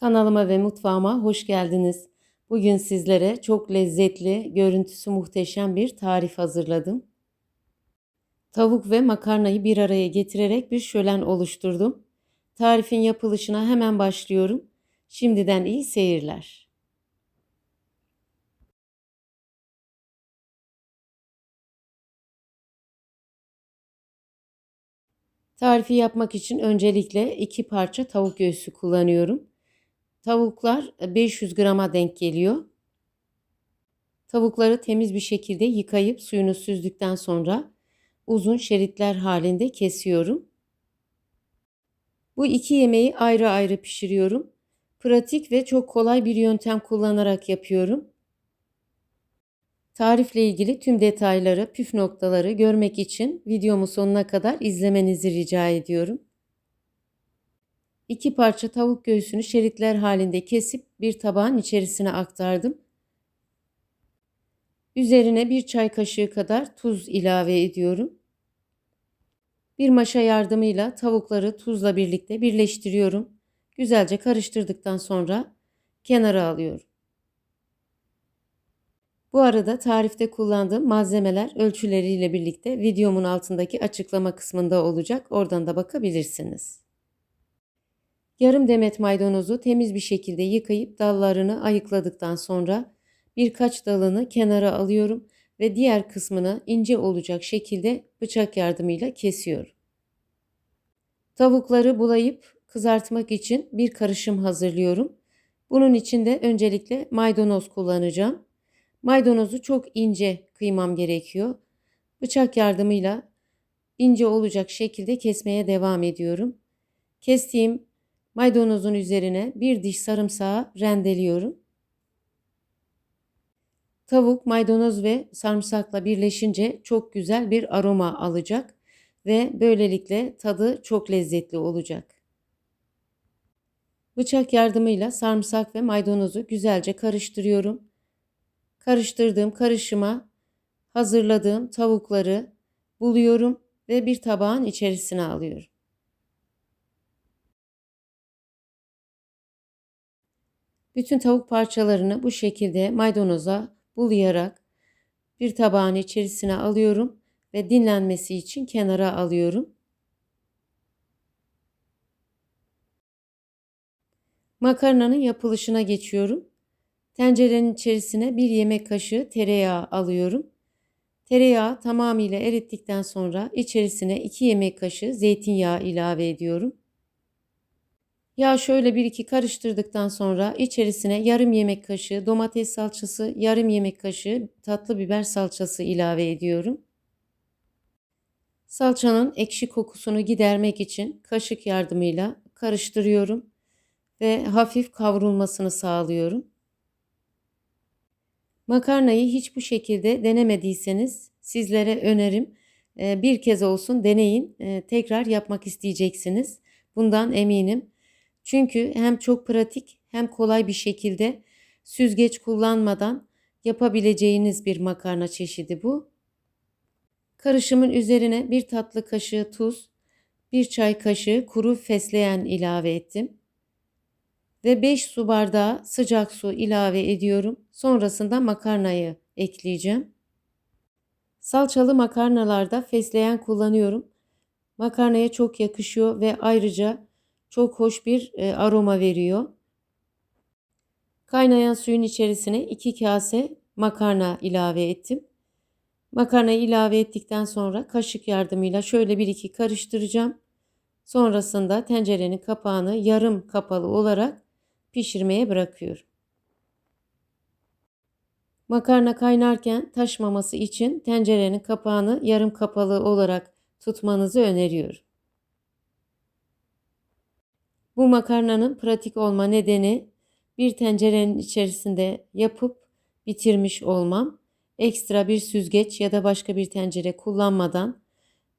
Kanalıma ve mutfağıma hoş geldiniz. Bugün sizlere çok lezzetli, görüntüsü muhteşem bir tarif hazırladım. Tavuk ve makarnayı bir araya getirerek bir şölen oluşturdum. Tarifin yapılışına hemen başlıyorum. Şimdiden iyi seyirler. Tarifi yapmak için öncelikle iki parça tavuk göğsü kullanıyorum. Tavuklar 500 grama denk geliyor. Tavukları temiz bir şekilde yıkayıp suyunu süzdükten sonra uzun şeritler halinde kesiyorum. Bu iki yemeği ayrı ayrı pişiriyorum. Pratik ve çok kolay bir yöntem kullanarak yapıyorum. Tarifle ilgili tüm detayları, püf noktaları görmek için videomu sonuna kadar izlemenizi rica ediyorum. İki parça tavuk göğsünü şeritler halinde kesip bir tabağın içerisine aktardım. Üzerine bir çay kaşığı kadar tuz ilave ediyorum. Bir maşa yardımıyla tavukları tuzla birlikte birleştiriyorum. Güzelce karıştırdıktan sonra kenara alıyorum. Bu arada tarifte kullandığım malzemeler ölçüleriyle birlikte videomun altındaki açıklama kısmında olacak. Oradan da bakabilirsiniz. Yarım demet maydanozu temiz bir şekilde yıkayıp dallarını ayıkladıktan sonra birkaç dalını kenara alıyorum ve diğer kısmını ince olacak şekilde bıçak yardımıyla kesiyorum. Tavukları bulayıp kızartmak için bir karışım hazırlıyorum. Bunun için de öncelikle maydanoz kullanacağım. Maydanozu çok ince kıymam gerekiyor. Bıçak yardımıyla ince olacak şekilde kesmeye devam ediyorum. Kestiğim Maydanozun üzerine bir diş sarımsağı rendeliyorum. Tavuk, maydanoz ve sarımsakla birleşince çok güzel bir aroma alacak ve böylelikle tadı çok lezzetli olacak. Bıçak yardımıyla sarımsak ve maydanozu güzelce karıştırıyorum. Karıştırdığım karışıma hazırladığım tavukları buluyorum ve bir tabağın içerisine alıyorum. Bütün tavuk parçalarını bu şekilde maydanoza bulayarak bir tabağın içerisine alıyorum ve dinlenmesi için kenara alıyorum. Makarnanın yapılışına geçiyorum. Tencerenin içerisine bir yemek kaşığı tereyağı alıyorum. Tereyağı tamamıyla erittikten sonra içerisine 2 yemek kaşığı zeytinyağı ilave ediyorum. Yağ şöyle bir iki karıştırdıktan sonra içerisine yarım yemek kaşığı domates salçası, yarım yemek kaşığı tatlı biber salçası ilave ediyorum. Salçanın ekşi kokusunu gidermek için kaşık yardımıyla karıştırıyorum ve hafif kavrulmasını sağlıyorum. Makarnayı hiç bu şekilde denemediyseniz sizlere önerim e, bir kez olsun deneyin. E, tekrar yapmak isteyeceksiniz. Bundan eminim. Çünkü hem çok pratik hem kolay bir şekilde süzgeç kullanmadan yapabileceğiniz bir makarna çeşidi bu. Karışımın üzerine bir tatlı kaşığı tuz, bir çay kaşığı kuru fesleğen ilave ettim. Ve 5 su bardağı sıcak su ilave ediyorum. Sonrasında makarnayı ekleyeceğim. Salçalı makarnalarda fesleğen kullanıyorum. Makarnaya çok yakışıyor ve ayrıca çok hoş bir e, aroma veriyor. Kaynayan suyun içerisine 2 kase makarna ilave ettim. Makarnayı ilave ettikten sonra kaşık yardımıyla şöyle bir iki karıştıracağım. Sonrasında tencerenin kapağını yarım kapalı olarak pişirmeye bırakıyorum. Makarna kaynarken taşmaması için tencerenin kapağını yarım kapalı olarak tutmanızı öneriyorum. Bu makarnanın pratik olma nedeni bir tencerenin içerisinde yapıp bitirmiş olmam. Ekstra bir süzgeç ya da başka bir tencere kullanmadan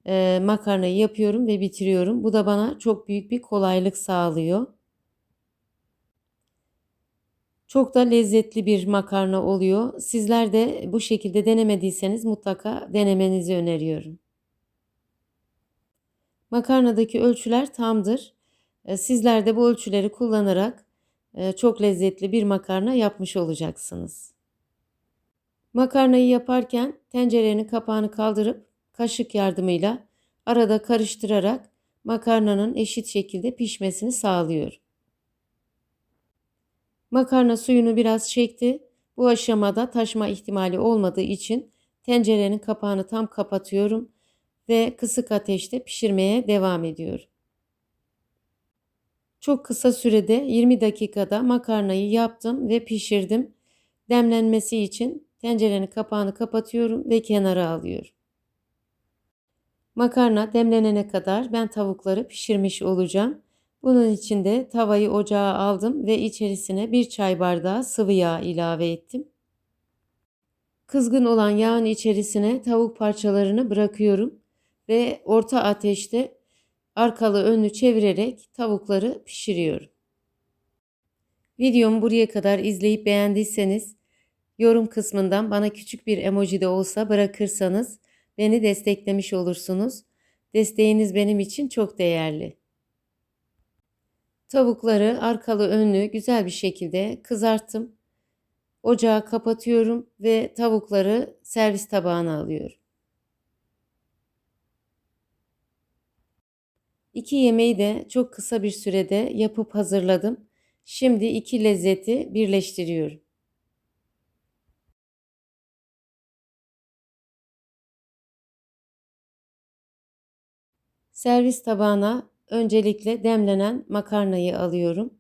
e, makarnayı yapıyorum ve bitiriyorum. Bu da bana çok büyük bir kolaylık sağlıyor. Çok da lezzetli bir makarna oluyor. Sizler de bu şekilde denemediyseniz mutlaka denemenizi öneriyorum. Makarnadaki ölçüler tamdır. E, sizler de bu ölçüleri kullanarak e, çok lezzetli bir makarna yapmış olacaksınız. Makarnayı yaparken tencerenin kapağını kaldırıp kaşık yardımıyla arada karıştırarak makarnanın eşit şekilde pişmesini sağlıyor. Makarna suyunu biraz çekti. Bu aşamada taşma ihtimali olmadığı için tencerenin kapağını tam kapatıyorum ve kısık ateşte pişirmeye devam ediyorum. Çok kısa sürede 20 dakikada makarnayı yaptım ve pişirdim. Demlenmesi için tencerenin kapağını kapatıyorum ve kenara alıyorum. Makarna demlenene kadar ben tavukları pişirmiş olacağım. Bunun için de tavayı ocağa aldım ve içerisine bir çay bardağı sıvı yağ ilave ettim. Kızgın olan yağın içerisine tavuk parçalarını bırakıyorum ve orta ateşte arkalı önlü çevirerek tavukları pişiriyorum. Videomu buraya kadar izleyip beğendiyseniz yorum kısmından bana küçük bir emoji de olsa bırakırsanız beni desteklemiş olursunuz. Desteğiniz benim için çok değerli. Tavukları arkalı önlü güzel bir şekilde kızarttım. Ocağı kapatıyorum ve tavukları servis tabağına alıyorum. İki yemeği de çok kısa bir sürede yapıp hazırladım. Şimdi iki lezzeti birleştiriyorum. Servis tabağına öncelikle demlenen makarnayı alıyorum.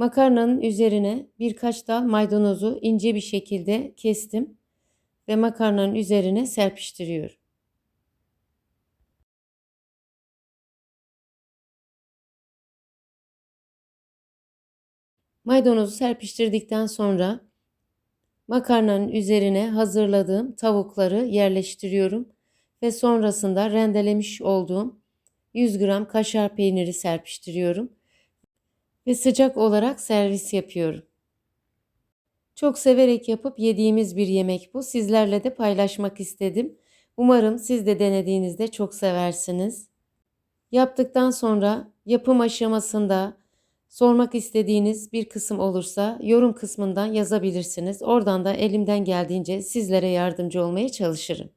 Makarnanın üzerine birkaç dal maydanozu ince bir şekilde kestim ve makarnanın üzerine serpiştiriyorum. Maydanozu serpiştirdikten sonra makarnanın üzerine hazırladığım tavukları yerleştiriyorum ve sonrasında rendelemiş olduğum 100 gram kaşar peyniri serpiştiriyorum ve sıcak olarak servis yapıyorum. Çok severek yapıp yediğimiz bir yemek bu. Sizlerle de paylaşmak istedim. Umarım siz de denediğinizde çok seversiniz. Yaptıktan sonra yapım aşamasında sormak istediğiniz bir kısım olursa yorum kısmından yazabilirsiniz. Oradan da elimden geldiğince sizlere yardımcı olmaya çalışırım.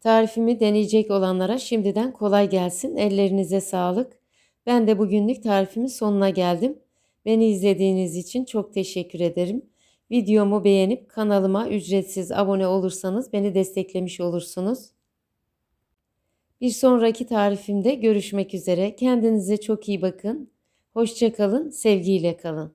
Tarifimi deneyecek olanlara şimdiden kolay gelsin. Ellerinize sağlık. Ben de bugünlük tarifimin sonuna geldim. Beni izlediğiniz için çok teşekkür ederim. Videomu beğenip kanalıma ücretsiz abone olursanız beni desteklemiş olursunuz. Bir sonraki tarifimde görüşmek üzere. Kendinize çok iyi bakın. Hoşçakalın, sevgiyle kalın.